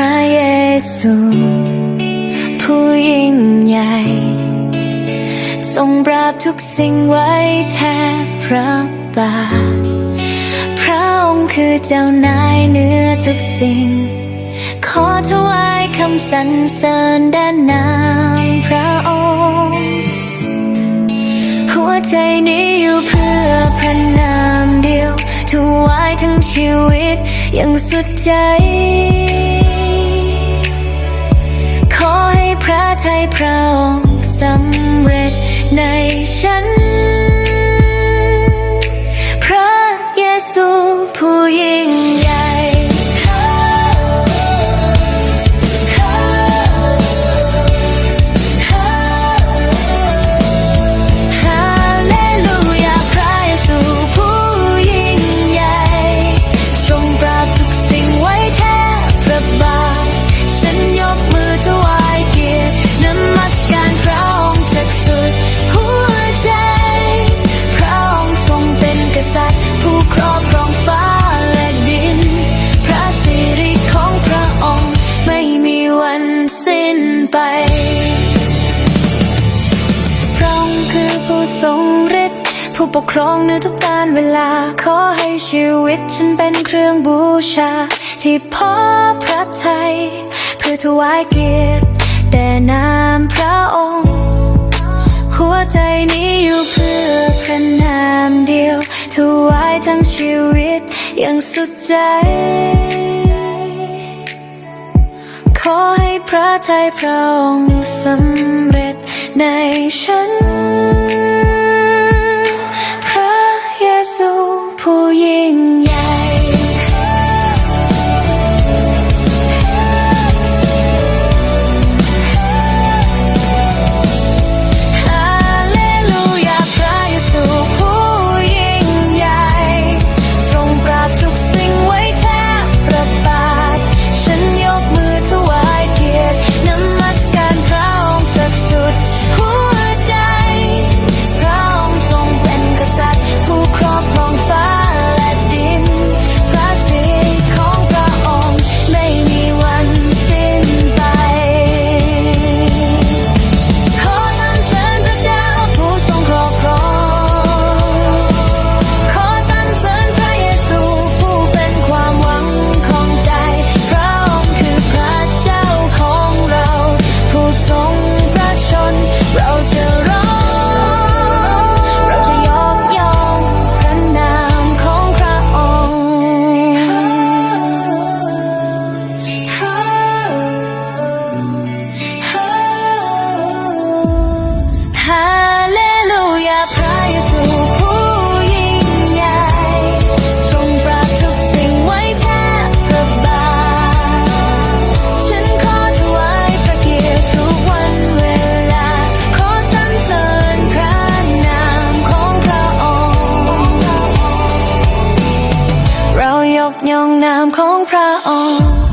ระเยซู ผู้ยิ่งใหญ่ ทรงปราบทุกสิ่งไว้แทนพระบาทพระองค์คือเจ้านายเหนือทุกสิ่ง ขอถวายคำสรรเสริญแด่นามพระองค์ หัวใจนี้อยู่เพื่อพระนามเดียวถวายทั้งชีวิตอย่างสุดใจ สำเร็จในฉัน พระเยซูผู้ยิ่ง ไป พระองค์คือผู้ทรงฤทธิ์ผู้ปกครองในทุกการเวลา ขอให้ชีวิตฉันเป็นเครื่องบูชา ที่พอพระทัยเพื่อถวายเกียรติแด่นามพระองค์ หัวใจนี้อยู่เพื่อพระนามเดียวถวายทั้งชีวิตอย่างสุดใจ ระทัยพระองค์สำเร็จในฉัน กย่องนามของพระองค์